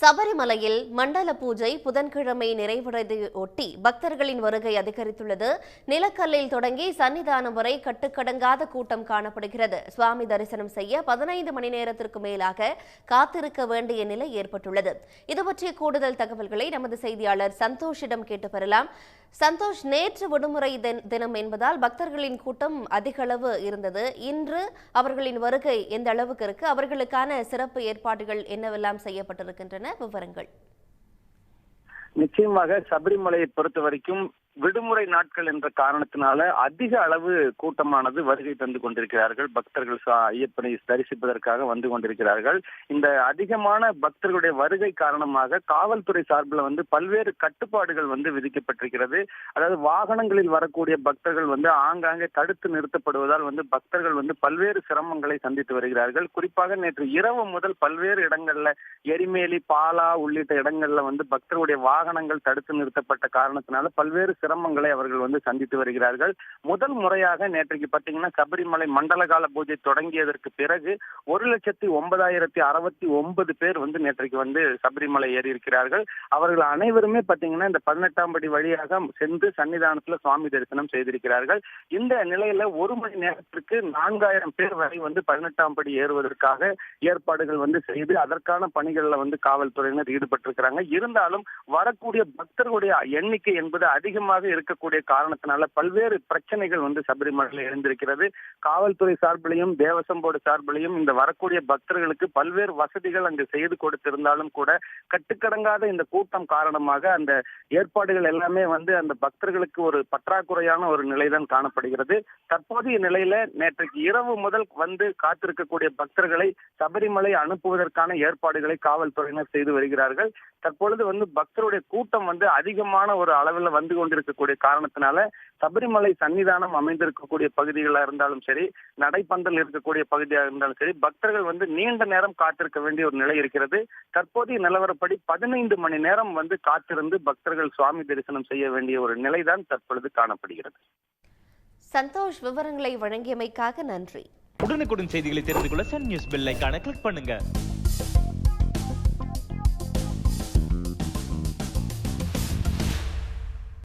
சபரிமலையில் மண்டல பூஜை புதன்கிழமை நிறைவடைதை ஒட்டி பக்தர்களின் வருகை அதிகரித்துள்ளது. நிலக்கல்லில் தொடங்கி சன்னிதானம் வரை கட்டுக்கடங்காத கூட்டம் காணப்படுகிறது. சுவாமி தரிசனம் செய்ய பதினைந்து மணி நேரத்திற்கு மேலாக காத்திருக்க வேண்டிய நிலை ஏற்பட்டுள்ளது. இது பற்றிய கூடுதல் தகவல்களை நமது செய்தியாளர் சந்தோஷிடம் கேட்டு பெறலாம். சந்தோஷ் நேற்று விடுமுறை தினம் என்பதால் பக்தர்களின் கூட்டம் அதிக அளவு இருந்தது. இன்று அவர்களின் வருகை எந்த அளவுக்கு இருக்கு? அவர்களுக்கான சிறப்பு ஏற்பாடுகள் என்னவெல்லாம் செய்யப்பட்டிருக்கின்றன? விவரங்கள். நிச்சயமாக சபரிமலையை பொறுத்த வரைக்கும் விடுமுறை நாட்கள் என்ற காரணத்தினால அதிக அளவு கூட்டமானது வருகை தந்து கொண்டிருக்கிறார்கள். பக்தர்கள் ஐயப்பனை தரிசிப்பதற்காக வந்து கொண்டிருக்கிறார்கள். இந்த அதிகமான பக்தர்களுடைய வருகை காரணமாக காவல்துறை சார்பில் வந்து பல்வேறு கட்டுப்பாடுகள் வந்து விதிக்கப்பட்டிருக்கிறது. அதாவது வாகனங்களில் வரக்கூடிய பக்தர்கள் வந்து ஆங்காங்கே தடுத்து நிறுத்தப்படுவதால் வந்து பக்தர்கள் வந்து பல்வேறு சிரமங்களை சந்தித்து வருகிறார்கள். குறிப்பாக நேற்று இரவு முதல் பல்வேறு இடங்கள்ல எரிமேலி பாலா உள்ளிட்ட இடங்கள்ல வந்து பக்தர்களுடைய வாகனங்கள் தடுத்து நிறுத்தப்பட்ட காரணத்தினால பல்வேறு சிரமங்களை அவர்கள் வந்து சந்தித்து வருகிறார்கள். முதல் முறையாக நேற்றைக்கு பார்த்தீங்கன்னா சபரிமலை மண்டல கால பூஜை தொடங்கியதற்கு பிறகு ஒரு லட்சத்தி ஒன்பதாயிரத்தி அறுபத்தி ஒன்பது பேர் வந்து நேற்றைக்கு வந்து சபரிமலை ஏறி இருக்கிறார்கள். அவர்கள் அனைவருமே பார்த்தீங்கன்னா இந்த பதினெட்டாம் படி வழியாக சென்று சன்னிதானத்துல சுவாமி தரிசனம் செய்திருக்கிறார்கள். இந்த நிலையில ஒரு மணி நேரத்திற்கு நான்காயிரம் பேர் வரை வந்து பதினெட்டாம் படி ஏறுவதற்காக ஏற்பாடுகள் வந்து செய்து அதற்கான பணிகள்ல வந்து காவல்துறையினர் ஈடுபட்டிருக்கிறாங்க. இருந்தாலும் வரக்கூடிய பக்தர்களுடைய எண்ணிக்கை என்பது அதிகமாக இருக்கக்கூடிய காரணத்தினால பல்வேறு பிரச்சனைகள் வந்து சபரிமலையில் எழுந்திருக்கிறது. காவல்துறை சார்பிலையும் தேவசம் போர்டு சார்பிலையும் இந்த வரக்கூடிய பக்தர்களுக்கு பல்வேறு வசதிகள் அங்கு செய்து கொடுத்திருந்தாலும் கூட கட்டுக்கடங்காத இந்த கூட்டம் காரணமாக அந்த ஏற்பாடுகள் எல்லாமே வந்து அந்த பக்தர்களுக்கு ஒரு பற்றாக்குறையான ஒரு நிலைதான் காணப்படுகிறது. தற்போதைய நிலையில நேற்றைக்கு இரவு முதல் வந்து காத்திருக்கக்கூடிய பக்தர்களை சபரிமலை அனுப்புவதற்கான ஏற்பாடுகளை காவல்துறையினர் செய்து வருகிறார்கள். தற்பொழுது வந்து பக்தருடைய கூட்டம் வந்து அதிகமான ஒரு அளவில் வந்து கொண்டு கொண்டிருக்கக்கூடிய காரணத்தினால சபரிமலை சன்னிதானம் அமைந்திருக்கக்கூடிய பகுதிகளாக இருந்தாலும் சரி நடைப்பந்தல் இருக்கக்கூடிய பகுதியாக இருந்தாலும் சரி பக்தர்கள் வந்து நீண்ட நேரம் காத்திருக்க வேண்டிய ஒரு நிலை இருக்கிறது. தற்போதைய நிலவரப்படி பதினைந்து மணி நேரம் வந்து காத்திருந்து பக்தர்கள் சுவாமி தரிசனம் செய்ய வேண்டிய ஒரு நிலைதான் தற்பொழுது காணப்படுகிறது. சந்தோஷ் விவரங்களை வழங்கியமைக்காக நன்றி. உடனுக்குடன் செய்திகளை தெரிந்து கொள்ள சன் நியூஸ் பெல் ஐகானை கிளிக் பண்ணுங்க.